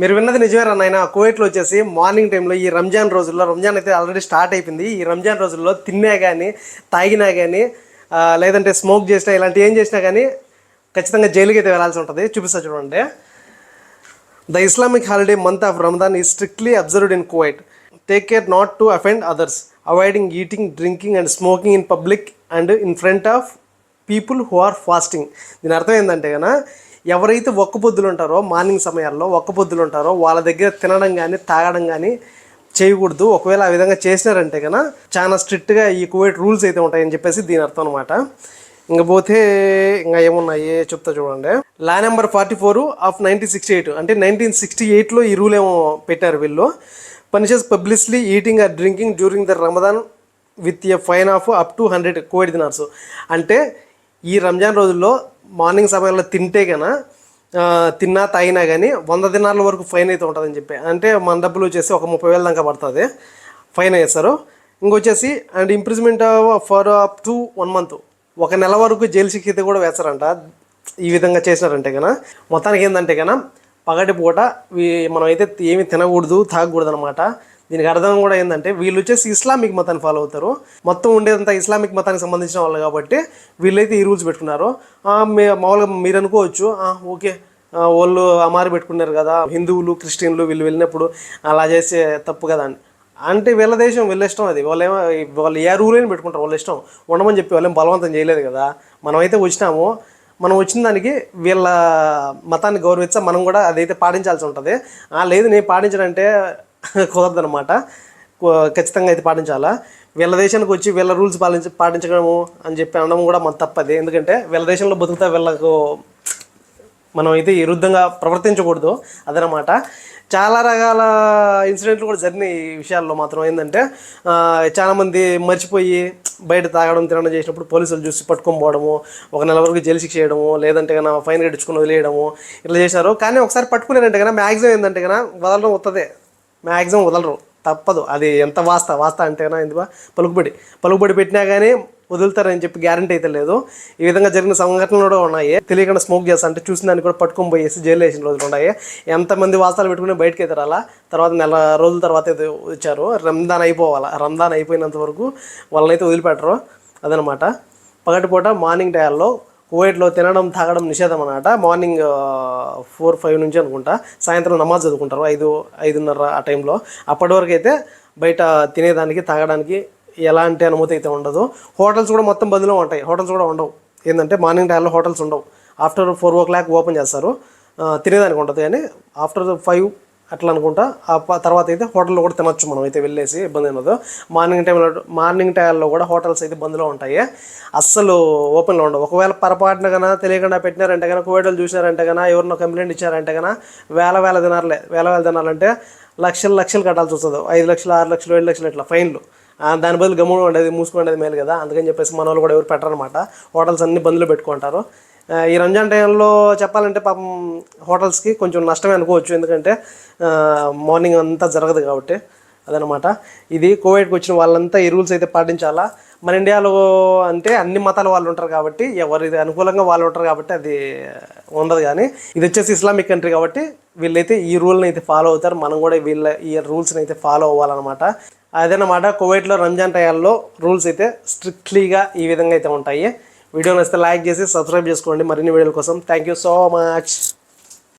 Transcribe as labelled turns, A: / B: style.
A: మీరు విన్నది నిజమేరా నాయన. కువైట్లో వచ్చేసి మార్నింగ్ టైంలో ఈ రంజాన్ రోజుల్లో రంజాన్ అయితే ఆల్రెడీ స్టార్ట్ అయిపోయింది. ఈ రంజాన్ రోజుల్లో తిన్నా కానీ తాగినా కానీ లేదంటే స్మోక్ చేసినా ఇలాంటి ఏం చేసినా కానీ ఖచ్చితంగా జైలుకి అయితే వెళ్ళాల్సి ఉంటుంది. చూపిస్తా చూడండి. The Islamic holiday month of Ramadan is strictly observed in Kuwait take care not to offend others avoiding eating drinking and smoking in public and in front of people who are fasting దీని అర్థం ఏంటంటే కనుక ఎవరైతే ఒక్క పొద్దులు ఉంటారో morning సమయాల్లో ఒక్క పొద్దులు ఉంటారో వాళ్ళ దగ్గర తినడం కానీ తాగడం కానీ చేయకూడదు. ఒకవేళ ఆ విధంగా చేసినారంటే కనుక చాలా స్ట్రిక్ట్గా ఈ కువైట్ రూల్స్ అయితే ఉంటాయని చెప్పేసి దీని అర్థం అనమాట ఇంకపోతే ఇంకా ఏమున్నాయి? చెప్తా చూడండి. Law number forty four of nineteen sixty eight. అంటే నైన్టీన్ సిక్స్టీ ఎయిట్లో ఈ రూల్ ఏమో పెట్టారు వీళ్ళు. Punishes publicly eating or drinking during the Ramadan with a fine of up to hundred Kuwaiti dinars అంటే ఈ రంజాన్ రోజుల్లో మార్నింగ్ సమయంలో తింటే కన తిన్నా తాగినా కానీ వంద దినాల వరకు ఫైన్ అయితే ఉంటుందని చెప్పి. అంటే మన డబ్బులు వచ్చేసి ఒక ముప్పై వేల దాకా పడుతుంది. ఫైన్ వేస్తారు. ఇంకొచ్చేసి and imprisonment for up to one month ఒక నెల వరకు జైలు శిక్ష అయితే కూడా వేస్తారంట. ఈ విధంగా చేసినారంటే కనుక మొత్తానికి ఏంటంటే కనుక పగటి పూట మనం అయితే ఏమి తినకూడదు తాగకూడదు అనమాట దీనికి అర్థం కూడా ఏంటంటే వీళ్ళు వచ్చేసి ఇస్లామిక్ మతాన్ని ఫాలో అవుతారు. మొత్తం ఉండేదంతా ఇస్లామిక్ మతానికి సంబంధించిన వాళ్ళు కాబట్టి వీళ్ళైతే ఈ రూల్స్ పెట్టుకున్నారు. మామూలుగా మీరు అనుకోవచ్చు ఓకే వాళ్ళు అమారు పెట్టుకున్నారు కదా హిందువులు క్రిస్టియన్లు వీళ్ళు వెళ్ళినప్పుడు అలా చేసే తప్పు కదా అని. అంటే వీళ్ళ దేశం వీళ్ళ ఇష్టం అది. వాళ్ళు ఏమో వాళ్ళు ఏ రూల్ అయినా పెట్టుకుంటారు వాళ్ళ ఇష్టం. ఉండమని చెప్పి వాళ్ళేం బలవంతం చేయలేదు కదా. మనమైతే వచ్చినాము. మనం వచ్చిన దానికి వీళ్ళ మతాన్ని గౌరవించా మనం కూడా అదైతే పాటించాల్సి ఉంటుంది. లేదు నేను పాటించడంటే కుదరదనమాట ఖచ్చితంగా అయితే పాటించాలా. వీళ్ళ దేశానికి వచ్చి వీళ్ళ రూల్స్ పాలించ పాటించడము అని చెప్పి అనడం కూడా మన తప్పది. ఎందుకంటే వీళ్ళ దేశంలో బతుకుతా వీళ్ళకు మనం అయితే విరుద్ధంగా ప్రవర్తించకూడదు. అదనమాట చాలా రకాల ఇన్సిడెంట్లు కూడా జరిగినాయి ఈ విషయాల్లో మాత్రం. ఏంటంటే చాలామంది మర్చిపోయి బయట తాగడం తినడం చేసినప్పుడు పోలీసులు చూసి పట్టుకొని పోవడము ఒక నెల వరకు జైలు శిక్ష చేయడము లేదంటే కన్నా ఫైన్ కట్టించుకుని వదిలేయడము ఇట్లా చేశారు. కానీ ఒకసారి పట్టుకున్నారంటే కన్నా మ్యాక్సిమం ఏంటంటే కన్నా వదలడం వస్తుంది మ్యాక్సిమం వదలరు. తప్పదు. అది ఎంత వాస్తా వాస్తా అంటేనా ఎందుకు? పలుకుబడి. పలుకుబడి పెట్టినా కానీ వదులుతారని చెప్పి గ్యారంటీ అయితే లేదు. ఈ విధంగా జరిగిన సంఘటనలు కూడా ఉన్నాయి. తెలియకుండా స్మోక్ చేస్తా అంటే చూసిన దాన్ని కూడా పట్టుకొని పోయేసి జైలు వేసిన రోజులు ఉన్నాయి. ఎంతమంది వాస్తాలు పెట్టుకుని బయటకి అయితే రాలా? తర్వాత నెల రోజుల తర్వాత అయితే వచ్చారు. రంజాన్ అయిపోవాలా? రంజాన్ అయిపోయినంత వరకు వాళ్ళనైతే వదిలిపెట్టరు. అదనమాట. పగటిపూట మార్నింగ్ టైంలో కువైట్లో తినడం తాగడం నిషేధం అన్నమాట. మార్నింగ్ ఫోర్ ఫైవ్ నుంచి అనుకుంటా. సాయంత్రం నమాజ్ చదువుకుంటారు ఐదు ఐదున్నర ఆ టైంలో. అప్పటి వరకు అయితే బయట తినేదానికి తాగడానికి ఎలాంటి అనుమతి అయితే ఉండదు. హోటల్స్ కూడా మొత్తం బదిలో ఉంటాయి. హోటల్స్ కూడా ఉండవు. ఏంటంటే మార్నింగ్ టైంలో హోటల్స్ ఉండవు. After four o'clock open చేస్తారు. తినేదానికి ఉంటుంది. కానీ ఆఫ్టర్ ఫైవ్ అట్లా అనుకుంటా. ఆ తర్వాత అయితే హోటల్లో కూడా తినొచ్చు మనం. అయితే వెళ్ళేసి ఇబ్బంది ఉండదు మార్నింగ్ టైంలో మార్నింగ్ టైంలో కూడా హోటల్స్ అయితే బంద్లో ఉంటాయి. అస్సలు ఓపెన్లో ఉండవు. ఒకవేళ పొరపాటున కన్నా తెలియకుండా పెట్టినారంటే కనుక కోవిడ్లు చూసినారంటే కన్నా ఎవరినో కంప్లైంట్ ఇచ్చారంటే కన్నా వేల వేల దినాలే వేల వేల దినాలంటే లక్షలు లక్షలు కట్టాల్సి వస్తుంది. ఐదు లక్షలు ఆరు లక్షలు ఏడు లక్షలు ఇట్లా ఫైన్లు. దాని బదులు గమ్ముడు ఉండేది మూసుకునేది మేలు కదా. అందుకని చెప్పేసి మన వాళ్ళు కూడా ఎవరు పెట్టరనమాట. హోటల్స్ అన్ని బంద్లో పెట్టుకుంటారు. ఈ రంజాన్ టైంలో చెప్పాలంటే పాపం హోటల్స్కి కొంచెం నష్టమే అనుకోవచ్చు. ఎందుకంటే మార్నింగ్ అంతా జరగదు కాబట్టి అదనమాట. ఇది కోవిడ్కి వచ్చిన వాళ్ళంతా ఈ రూల్స్ అయితే పాటించాలా? మన ఇండియాలో అంటే అన్ని మతాల వాళ్ళు ఉంటారు కాబట్టి ఎవరి అనుకూలంగా వాళ్ళు ఉంటారు కాబట్టి అది ఉండదు కానీ ఇది వచ్చేసి ఇస్లామిక్ కంట్రీ కాబట్టి వీళ్ళైతే ఈ రూల్ని అయితే ఫాలో అవుతారు. మనం కూడా వీళ్ళ ఈ రూల్స్ని అయితే ఫాలో అవ్వాలన్నమాట. అదనమాట కోవిడ్లో రంజాన్ టయాల్లో రూల్స్ అయితే స్ట్రిక్ట్లీగా ఈ విధంగా అయితే ఉంటాయి. వీడియో నచ్చితే లైక్ చేసి సబ్స్క్రైబ్ చేసుకోండి. మరిన్ని వీడియోల కోసం థ్యాంక్ యూ సో మచ్.